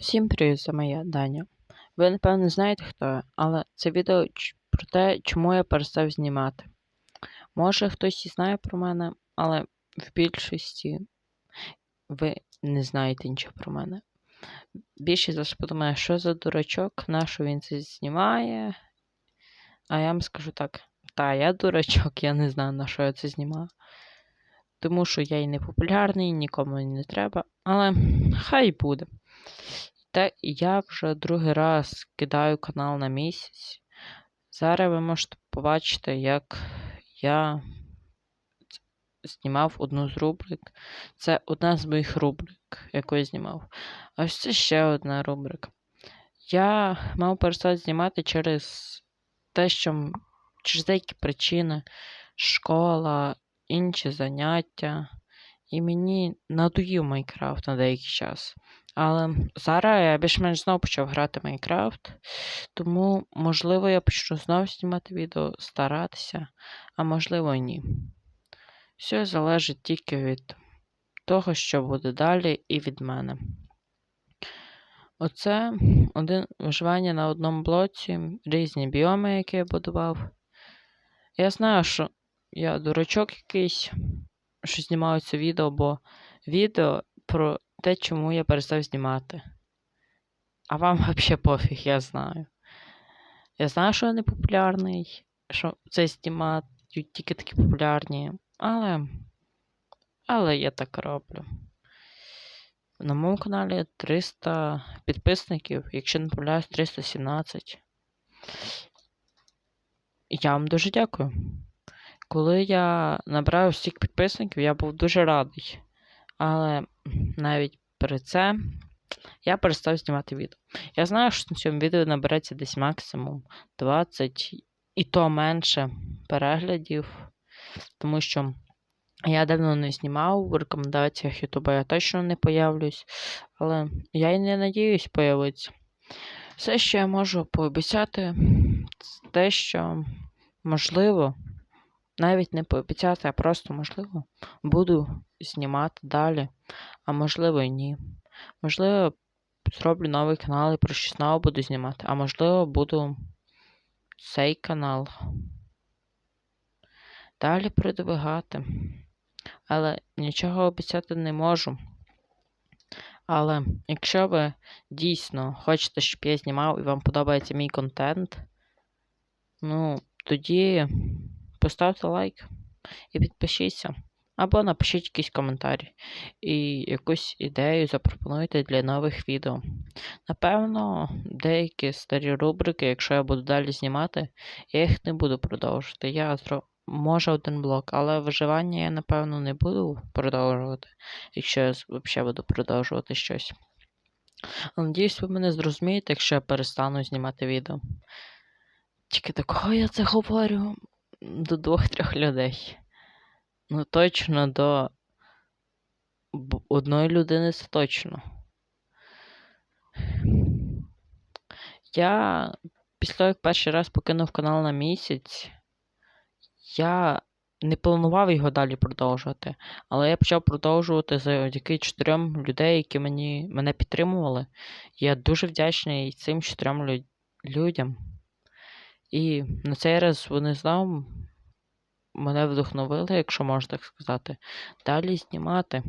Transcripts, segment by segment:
Всім привіт, це моя Даня. Ви, напевно, знаєте, хто я, але це відео про те, чому я перестав знімати. Може, хтось і знає про мене, але в більшості ви не знаєте нічого про мене. Більшість вас подумає, що за дурачок, на що він це знімає. А я вам скажу так: та, я дурачок, я не знаю, на що я це знімаю. Тому що я і не популярний, нікому не треба, але хай буде. Та я вже другий раз кидаю канал на місяць. Зараз ви можете побачити, як я знімав одну з рубрик. Це одна з моїх рубрик, яку я знімав. А ось це ще одна рубрика. Я мав перестати знімати через те, що через деякі причини, школа, інші заняття. І мені надоїв Майнкрафт на деякий час. Але зараз я більш-менш знову почав грати в Майнкрафт, тому, можливо, я почну знову знімати відео, старатися, а можливо, ні. Все залежить тільки від того, що буде далі, і від мене. Оце один виживання на одному блоці, різні біоми, які я будував. Я знаю, що я дурачок якийсь, що знімаю це відео, бо відео про те, чому я перестав знімати. А вам взагалі пофіг, я знаю. Я знаю, що я не популярний, що це знімають тільки такі популярні, але. Але я так роблю. На моєму каналі 300 підписників, якщо не помиляюсь, 317. Я вам дуже дякую. Коли я набрав стільки підписників, я був дуже радий. Але навіть при це я перестав знімати відео. Я знаю, що на цьому відео набереться десь максимум 20 і то менше переглядів, тому що я давно не знімав в рекомендаціях Ютуба, я точно не появлюсь, але я й не надіюсь появитися. Все, що я можу пообіцяти, те, що можливо, навіть не пообіцяти, а просто можливо, буду знімати далі, а можливо і ні. Можливо, зроблю новий канал і про щось знову буду знімати, а можливо, буду цей канал далі продвигати. Але нічого обіцяти не можу. Але якщо ви дійсно хочете, щоб я знімав і вам подобається мій контент, ну, тоді поставте лайк і підпишіться. Або напишіть якийсь коментар і якусь ідею запропонуйте для нових відео. Напевно, деякі старі рубрики, якщо я буду далі знімати, я їх не буду продовжувати. Я зро... може один блок, але виживання я, напевно, не буду продовжувати, якщо я взагалі буду продовжувати щось. Надіюсь, ви мене зрозумієте, якщо я перестану знімати відео. Тільки до кого я це говорю? До двох-трьох людей. Ну, точно до одної людини це точно. Я після того, як перший раз покинув канал на місяць, я не планував його далі продовжувати. Але я почав продовжувати завдяки чотирьом людей, які мені, мене підтримували. Я дуже вдячний цим чотирьом людям. І на цей раз вони знову мене вдохновили, якщо можна так сказати, далі знімати.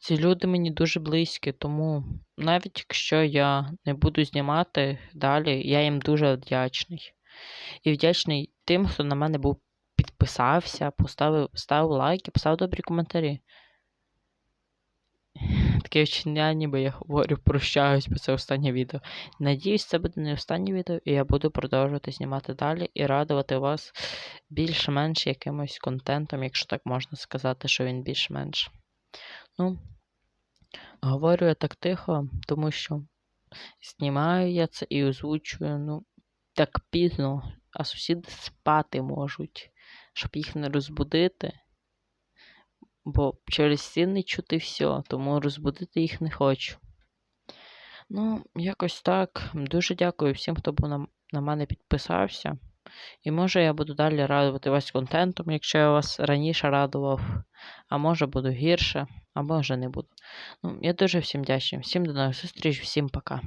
Ці люди мені дуже близькі, тому навіть якщо я не буду знімати далі, я їм дуже вдячний. І вдячний тим, хто на мене був підписався, поставив, ставив лайки, писав добрі коментарі. Таке вчення, ніби я говорю, прощаюсь, бо це останнє відео. Надіюсь, це буде не останнє відео, і я буду продовжувати знімати далі і радувати вас більш-менш якимось контентом, якщо так можна сказати, що він більш-менш. Ну, говорю я так тихо, тому що знімаю я це і озвучую, ну, так пізно, а сусіди спати можуть, щоб їх не розбудити. Бо через стіни чути все, тому розбудити їх не хочу. Ну, якось так. Дуже дякую всім, хто був на, на мене підписався. І може я буду далі радувати вас контентом, якщо я вас раніше радував, а може буду гірше, а може не буду. Ну, я дуже всім вдячний. Всім до нових зустріч, всім пока.